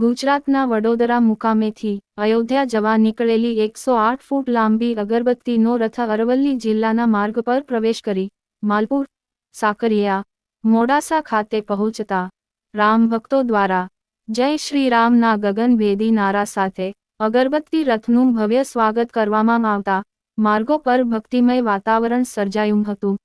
ગુજરાતના વડોદરા મુકામેથી અયોધ્યા જવા નીકળેલી એકસો આઠ ફૂટ લાંબી અગરબત્તીનો રથ અરવલ્લી જિલ્લાના માર્ગ પર પ્રવેશ કરી માલપુર, સાકરિયા, મોડાસા ખાતે પહોંચતા રામ ભક્તો દ્વારા જય શ્રી રામના ગગનભેદી નારા સાથે અગરબત્તી રથનું ભવ્ય સ્વાગત કરવામાં આવતા માર્ગો પર ભક્તિમય વાતાવરણ સર્જાયું હતું.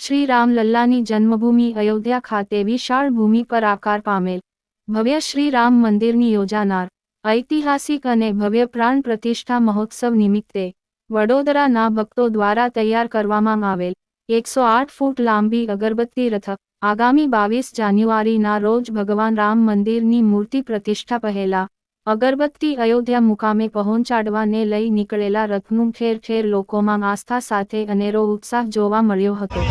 શ્રી રામલલ્લાની જન્મભૂમિ અયોધ્યા ખાતે વિશાળ ભૂમિ પર આકાર પામેલ ભવ્ય શ્રી રામ મંદિરની યોજાનાર, ઐતિહાસિક અને ભવ્ય પ્રાણ પ્રતિષ્ઠા મહોત્સવ નિમિત્તે વડોદરાના ભક્તો દ્વારા તૈયાર કરવામાં આવેલ એકસો આઠ ફૂટ લાંબી અગરબત્તી રથ આગામી બાવીસ જાન્યુઆરીના રોજ ભગવાન રામ મંદિરની મૂર્તિ પ્રતિષ્ઠા પહેલા અગરબત્તી અયોધ્યા મુકામે પહોંચાડવાને લઈ નીકળેલા રથનું ઠેર ઠેર લોકોમાં આસ્થા સાથે અનેરો ઉત્સાહ જોવા મળ્યો હતો.